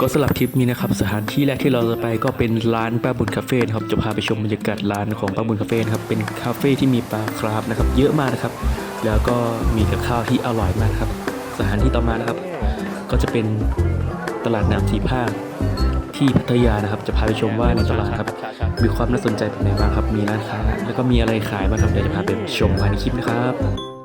ก็สำหรับทริปนี้นะครับสถานที่แรกที่เราจะไปก็เป็นร้านป้าบุญคาเฟ่นะครับจะพาไปชมบรรยากาศร้านของป้าบุญคาเฟ่นะครับเป็นคาเฟ่ที่มีปลาคราฟนะครับเยอะมากนะครับ แล้วก็มีกับข้าวที่อร่อยมากครับ สถานที่ต่อมานะครับ ก็จะเป็นตลาดน้ำสีภาคที่พัทยานะครับ จะพาไปชมว่าในตลาดครับมีความน่าสนใจเป็นไงบ้างครับ มีร้านค้าแล้วก็มีอะไรขายบ้างครับเดี๋ยวจะพาไปชมภายในคลิปนะครับ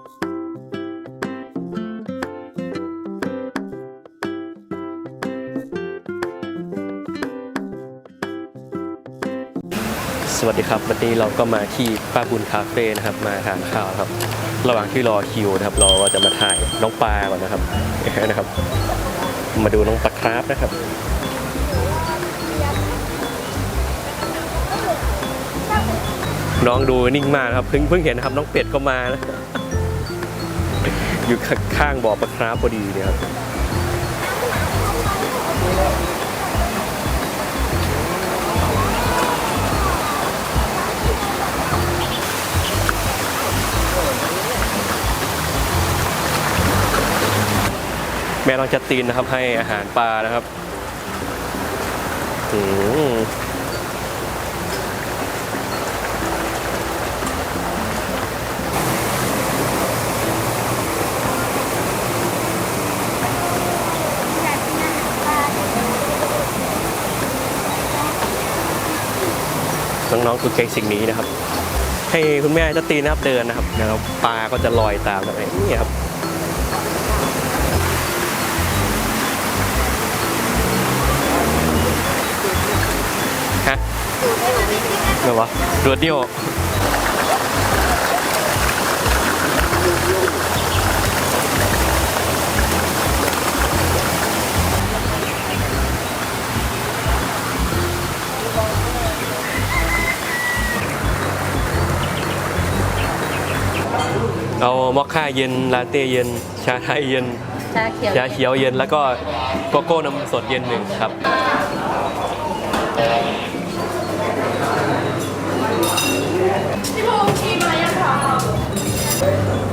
สวัสดีครับ วันนี้เราก็มาที่ป้าบุญคาเฟ่นะครับ มาทานข้าวครับ ระหว่างที่รอคิวนะครับ เราก็จะมาถ่ายน้องปลาก่อนนะครับนะครับ มาดูน้องปลาคราฟนะครับ น้องดูนิ่งมากนะครับเพิ่งเพิ่งเห็นนะครับน้องเป็ดก็มานะอยู่ข้างบ่อปลาคราฟพอดีเนี่ยครับ แม่น้องจัดตีนนะครับให้อาหารปลานะครับน้องๆคือเก่งสิ่งนี้นะครับ ให้คุณแม่จัดตีนนะครับเดินนะครับแล้วปลาก็จะลอยตามแบบนี้ครับ เดี๋ยววะรวดเดียวเอามอคค่าเย็น ลาเต้เย็น ชาไทยเย็น ชาเขียวชาเขียวเย็น แล้วก็โกโก้น้ำสดเย็นหนึ่งครับ ต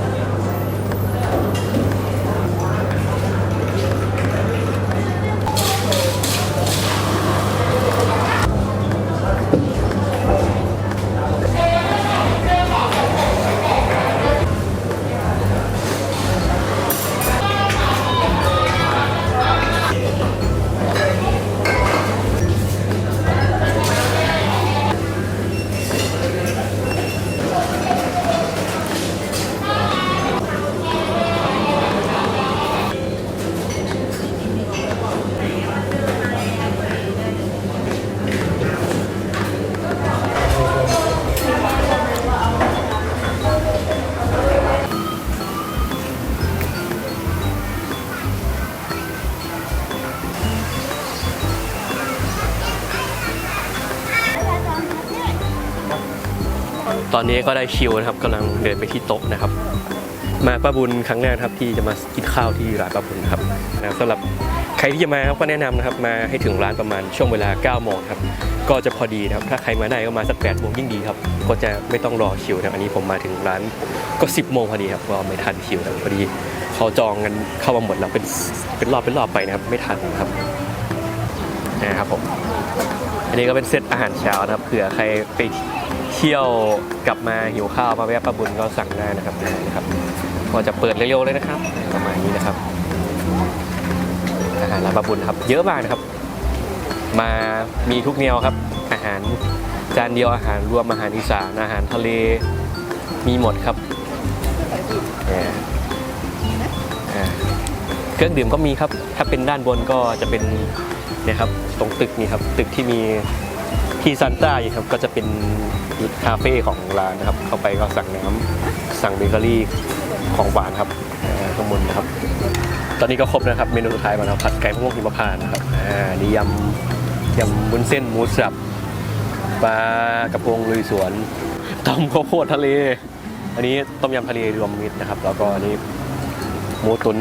อนนี้ก็ได้คิวนะครับกำลังเดินไปที่โต๊ะนะครับ มาป้าบุญครั้งแรกครับที่จะมากินข้าวที่ร้านป้าบุญครับนะสำหรับใครที่จะมาครับก็แนะนำนะครับมาให้ถึงร้านประมาณช่วงเวลา9โมงครับก็จะพอดีนะครับถ้าใครมาได้ก็มาสัก8โมงยิ่งดีครับก็จะไม่ต้องรอคิวนะอันนี้ผมมาถึงร้านก็ 10โมงพอดีครับก็ไม่ทันคิวนะครับพอดีเขาจองกันเข้ามาหมดแล้วเป็นเป็นรอบเป็นรอบไปนะครับไม่ทันนะครับนะครับผมอันนี้ก็เป็นเซตอาหารเช้านะครับเผื่อใครไป เที่ยวกลับมาหิวข้าวมาแวะป้าบุญก็สั่งได้นะครับนะครับก็จะเปิดเร็วๆเลยนะครับ ประมาณนี้นะครับอาหารร้านป้าบุญครับ เยอะมากนะครับ มามีทุกแนวครับ อาหารจานเดียวอาหารรวมอาหารอีสานอาหารทะเลมีหมดครับเครื่องดื่มก็มีครับ ถ้าเป็นด้านบนก็จะเป็นนี่ยครับตรงตึกนี่ครับตึกที่มีที่ซันต้าอยู่ครับก็จะเป็น คาเฟ่ของร้านนะครับ เข้าไปก็สั่งน้ำสั่งเบเกอรี่ของหวานครับข้างบนนะครับ ตอนนี้ก็ครบนะครับ เมนูสุดท้ายมาแล้วผัดไก่มะม่วงหิมพานต์นะครับอ่านี่ยำยำบุ้นเส้นหมูสับปลากระพงลุยสวนต้มข้าวโพดทะเล อันนี้ต้มยำทะเลรวมมิตรนะครับ แล้วก็อันนี้หมูตุ๋น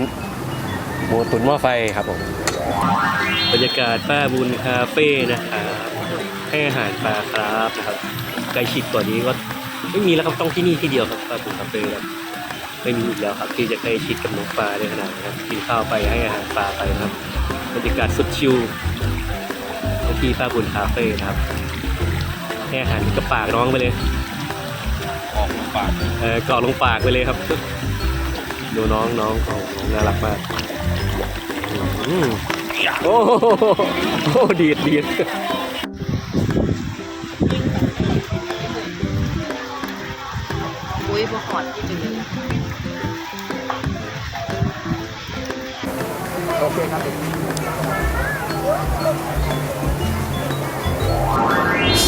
หมูตุ๋นหม้อไฟครับผมบรรยากาศป้าบุญคาเฟ่นะครับ ให้อาหารปลาครับนะครับใกล้ชิดกว่านี้ก็ไม่มีแล้วครับต้องที่นี่ที่เดียวครับป้าบุญคาเฟ่ครับไม่มีอีกแล้วครับ ที่จะใกล้ชิดกับน้องปลาได้ขนาดนี้ครับกินข้าวไปให้อาหารปลาไปนะครับบรรยากาศสุดชิลที่ป้าบุญคาเฟ่นะครับให้อาหารกับปากน้องไปเลยออกปากเออเกาะลงปากไปเลยครับดูน้องน้องเขาน้องน่ารักมากอืมโอ้โหโอ้ดีดดีด อุ้ยบ่หอดที่จืด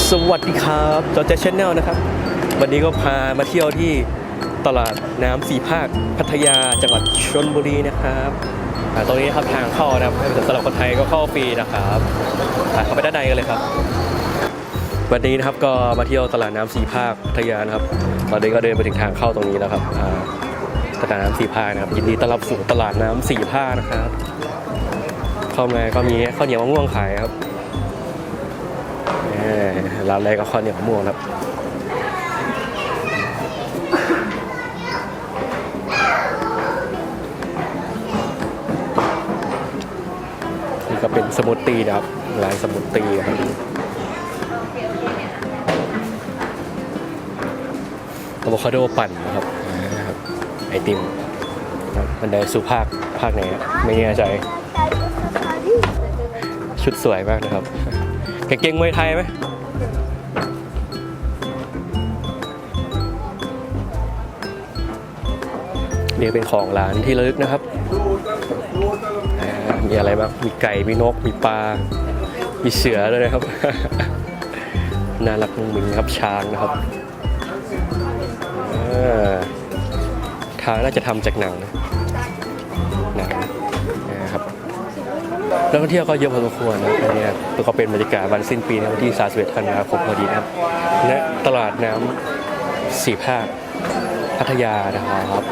สวัสดีครับจอร์จชแนลนะครับ วันนี้ก็พามาเที่ยวที่ตลาดน้ำสี่ภาคพัทยาจังหวัดชลบุรีนะครับตรงนี้ครับทางเข้านะครับสำหรับคนไทยก็เข้าฟรีนะครับอ่าเข้าไปด้านในกันเลยครับ วันนี้นะครับก็มาเที่ยวตลาดน้ำสี่ภาคพัทยานะครับ ตอนนี้ก็เดินไปถึงทางเข้าตรงนี้แล้วครับตลาดน้ำสี่ภาคนะครับยินดีต้อนรับสู่ตลาดน้ำสี่ภาคนะครับ เข้ามาก็มีข้าวเหนียวมะม่วงขายครับร้านแรกก็ข้าวเหนียวมะม่วงครับนี่ก็เป็นสมูทตี้นะครับร้านสมูทตี้ครับ อะโวคาโดปั่นนะครับไอติมครับมันได้สู่ภาคภาคไหนไม่แน่ใจ ชุดสวยมากนะครับกางเกงมวยไทยไหมนี่เป็นของร้านที่ระลึกนะครับ มีอะไรบ้าง มีไก่ มีนก มีปลา มีเสือด้วยนะครับ น่ารักมุ้งมิงครับช้างนะครับ อทางน่าจะทำจากหนังนะหนังนะครับนักท่องเที่ยวก็เยอะพอสมควรนะอันนี้ครับก็เป็นบรรยากาศวันสิ้นปีนะวันที่ 31 ธันวาคมพอดีนะครับณตลาดน้ำสี่ภาคพัทยานะครับ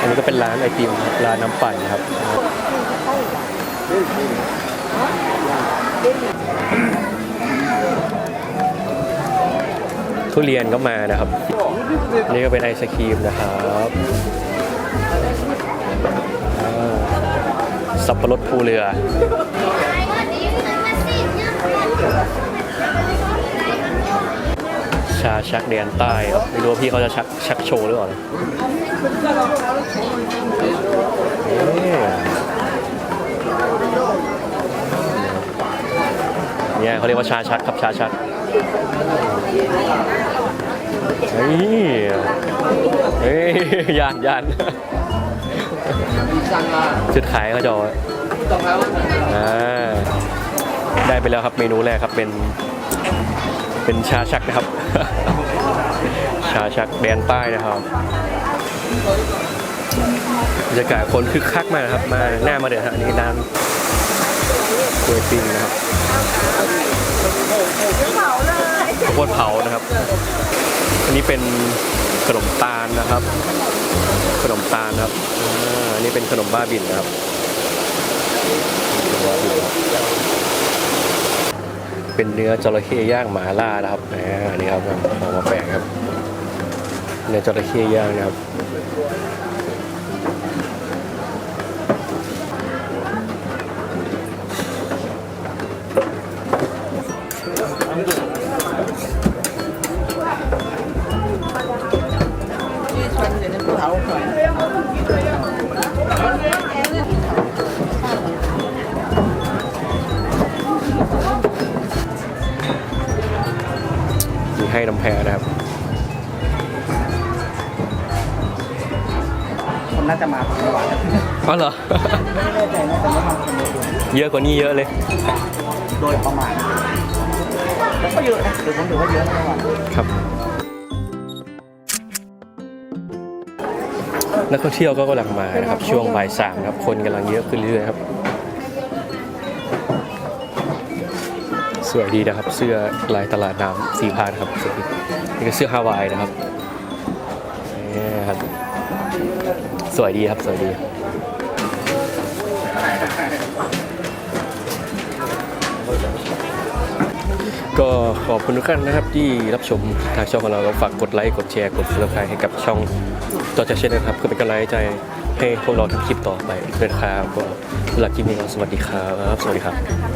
อันนี้ก็เป็นร้านไอติมร้านน้ำปั่นนะครับ ทุเรียนก็มานะครับ นี่ก็เป็นไอศครีมนะครับสับปะรดภูเรือ ชาชักแดนใต้ครับไม่รู้ว่าพี่เขาจะชักชักโชว์หรือเปล่านะเนี่ยเขาเรียกว่าชาชักครับชาชัก เฮ้ยเฮ้ยยานยานจุดขายเขาจะเอาอ่าได้ไปแล้วครับเมนูแรกครับเป็นเป็นชาชักนะครับ ชาชักแดนใต้นะครับบรรยากาศคนคึกคักมากนะครับ มาหน้ามาเดือดฮะอันนี้ร้านกล้วยปิ้งนะครับข้าว โพดเผานะครับ อันนี้เป็นขนมตาลนะครับ ขนมตาลครับอันนี้เป็นขนมบ้าบินนะครับเป็นเนื้อจระเข้ย่างหมาล่านะครับอันนี้ครับของมาแปลกครับ เนื้อจระเข้ย่างนะครับ ให้น้ำแพรนะครับ คนน่าจะมาคนเดียวอ๋อเหรอ ไม่แน่ใจน่าจะไม่มาคนเดียวเยอะกว่านี้เยอะเลย โดยประมาณแล้วก็เยอะนะหรือผมถือว่าเยอะนะเมื่อวานครับ นักท่องเที่ยวก็กำลังมานะครับ ช่วงบ่ายสามครับ คนกำลังเยอะขึ้นเรื่อยๆครับ วยดีนะครับ เสื้อลายตลาดน้ำสีพานครับสวยดีนี่ก็เสื้อฮาวายนะครับนี่ครับ สวยดีครับสวยดีก็ขอบคุณทุกท่านนะครับที่รับชมทางช่องของเราก็ฝากกดไลค์กดแชร์กด subscribe ให้กับช่องจอจัชเชนนะครับเพื่อเป็นกำลังใจให้พวกเราทำคลิปต่อไปด้วยนะครับก็สำหรับคลิปนี้ก็สวัสดีครับ สวัสดีครับ